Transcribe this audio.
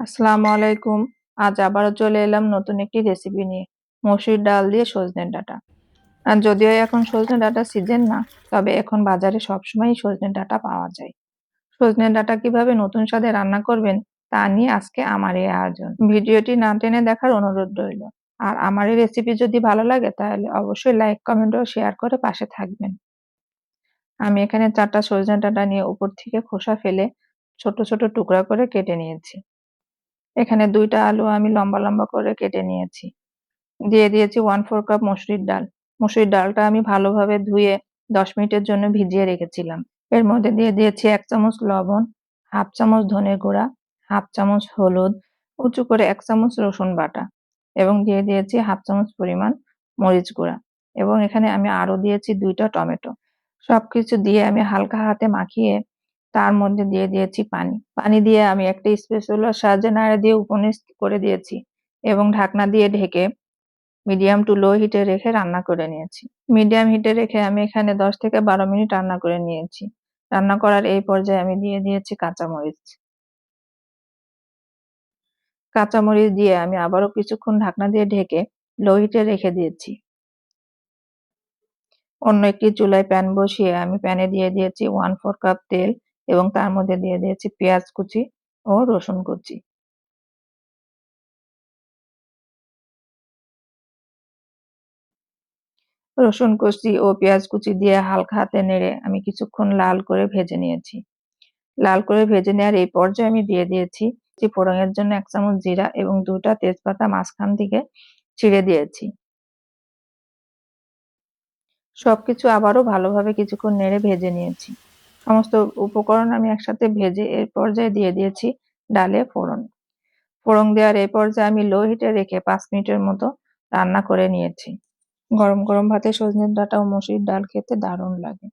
আসসালামু আলাইকুম। আজ আবারও চলে এলাম নতুন একটি রেসিপি নিয়ে। মসুর ডাল দিয়ে সজনে ডাটা। আর যদিও এখন সজনে ডাটা সিজন না, তবে এখন বাজারে সবসময় সজনে ডাঁটা পাওয়া যায়। সজনে ডাঁটা কীভাবে নতুন স্বাদে রান্না করবেন, তা নিয়ে আজকে আমার এই আয়োজন। ভিডিওটি না টেনে দেখার অনুরোধ রইল। আর আমার এই রেসিপি যদি ভালো লাগে, তাহলে অবশ্যই লাইক কমেন্ট ও শেয়ার করে পাশে থাকবেন। আমি এখানে চারটা সজনে ডাঁটা নিয়ে উপর থেকে খোসা ফেলে ছোট ছোট টুকরা করে কেটে নিয়েছি। এখানে দুইটা আলু আমি লম্বা লম্বা করে কেটে নিয়েছি। দিয়ে দিয়েছি ওয়ান ফোর কাপ মসুরির ডাল। মসুরির ডালটা আমি ভালোভাবে ধুয়ে দশ মিনিটের জন্য ভিজিয়ে রেখেছিলাম। এর মধ্যে দিয়ে দিয়েছি এক চামচ লবণ, হাফ চামচ ধনে গুঁড়া, হাফ চামচ হলুদ, উঁচু করে এক চামচ রসুন বাটা এবং দিয়ে দিয়েছি হাফ চামচ পরিমাণ মরিচ গুঁড়া এবং এখানে আমি আরও দিয়েছি দুইটা টমেটো। সবকিছু দিয়ে আমি হালকা হাতে মাখিয়ে তার মধ্যে দিয়ে দিয়েছি পানি। পানি দিয়ে আমি একটা স্পেসুলার সাহায্যে নাড়া দিয়ে উপনিস করে দিয়েছি এবং ঢাকনা দিয়ে ঢেকে মিডিয়াম টু লো হিটে রেখে রান্না করে নিয়েছি। মিডিয়াম হিটে রেখে আমি এখানে দশ থেকে বারো মিনিট রান্না করে নিয়েছি। রান্না করার এই পর্যায়ে আমি দিয়ে দিয়েছি কাঁচামরিচ। কাঁচামরিচ দিয়ে আমি আবারও কিছুক্ষণ ঢাকনা দিয়ে ঢেকে লো হিটে রেখে দিয়েছি। অন্য একটি চুলায় প্যান বসিয়ে আমি প্যানে দিয়ে দিয়েছি ওয়ান ফোর কাপ তেল এবং তার মধ্যে দিয়ে দিয়েছি পেঁয়াজ কুচি ও রসুন কুচি। রসুন কুচি ও পেঁয়াজ কুচি দিয়ে হালকা হাতে নেড়ে আমি কিছুক্ষণ লাল করে ভেজে নিয়েছি। লাল করে ভেজে নেওয়ার এই পর্যায়ে আমি দিয়ে দিয়েছি ফোড়নের জন্য এক চামচ জিরা এবং দুটা তেজপাতা মাঝখান থেকে ছিঁড়ে দিয়েছি। সবকিছু আবারও ভালোভাবে কিছুক্ষণ নেড়ে ভেজে নিয়েছি। সমস্ত উপকরণ আমি একসাথে ভেজে এর পর্যায়ে দিয়ে দিয়েছি ডালে ফোড়ন। ফোড়ন দেওয়ার এই পর্যায়ে আমি লো হিটে রেখে পাঁচ মিনিটের মতো রান্না করে নিয়েছি। গরম গরম ভাতে সজনের ডাঁটা ও মসুরির ডাল খেতে দারুণ লাগে।